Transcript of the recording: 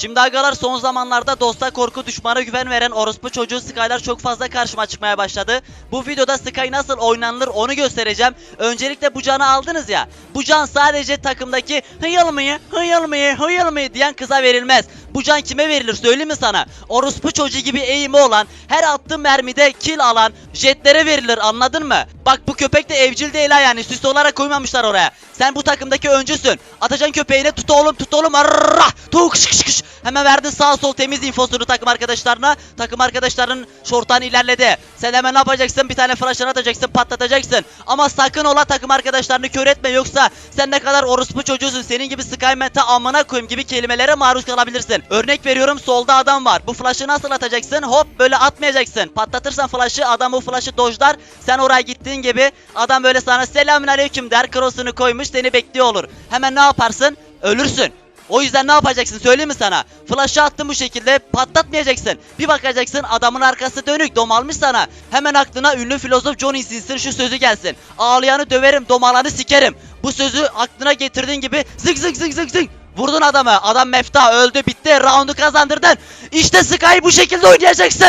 Şimdi agalar son zamanlarda dosta korku düşmana güven veren orospu çocuğu Skylar çok fazla karşıma çıkmaya başladı. Bu videoda Sky nasıl oynanılır onu göstereceğim. Öncelikle bu canı aldınız ya. Bu can sadece takımdaki hıyılmayı hıyılmayı hıyılmayı diyen kıza verilmez. Bu can kime verilir söyleyeyim mi sana? Orospu çocuğu gibi eğimi olan, her attığı mermide kill alan jetlere verilir anladın mı? Bak bu köpek de evcil değil ha yani süs olarak koymamışlar oraya. Sen bu takımdaki öncüsün. Atacan köpeğine tut oğlum tut oğlum. Arrrrrah! Tuğ kış kış kış. Hemen verdin sağ sol temiz infosunu takım arkadaşlarına. Takım arkadaşların şortan ilerledi. Sen hemen ne yapacaksın? Bir tane flaşını atacaksın patlatacaksın. Ama sakın ola takım arkadaşlarını kör etme yoksa sen ne kadar orospu çocuğusun. Senin gibi Skyment'e amına koyayım gibi kelimelere maruz kalabilirsin. Örnek veriyorum solda adam var. Bu flash'ı nasıl atacaksın? Hop böyle atmayacaksın. Patlatırsan flash'ı adam o flash'ı dojlar. Sen oraya gittiğin gibi adam böyle sana selamünaleyküm der. Cross'unu koymuş seni bekliyor olur. Hemen ne yaparsın? Ölürsün. O yüzden ne yapacaksın söyleyeyim mi sana? Flash'ı attın bu şekilde patlatmayacaksın. Bir bakacaksın adamın arkası dönük domalmış sana. Hemen aklına ünlü filozof John Insins'in şu sözü gelsin. Ağlayanı döverim domalanı sikerim. Bu sözü aklına getirdiğin gibi zık zık zık zık zık. Vurdun adamı. Adam mefta öldü bitti. Round'u kazandırdın. İşte Sky bu şekilde oynayacaksın.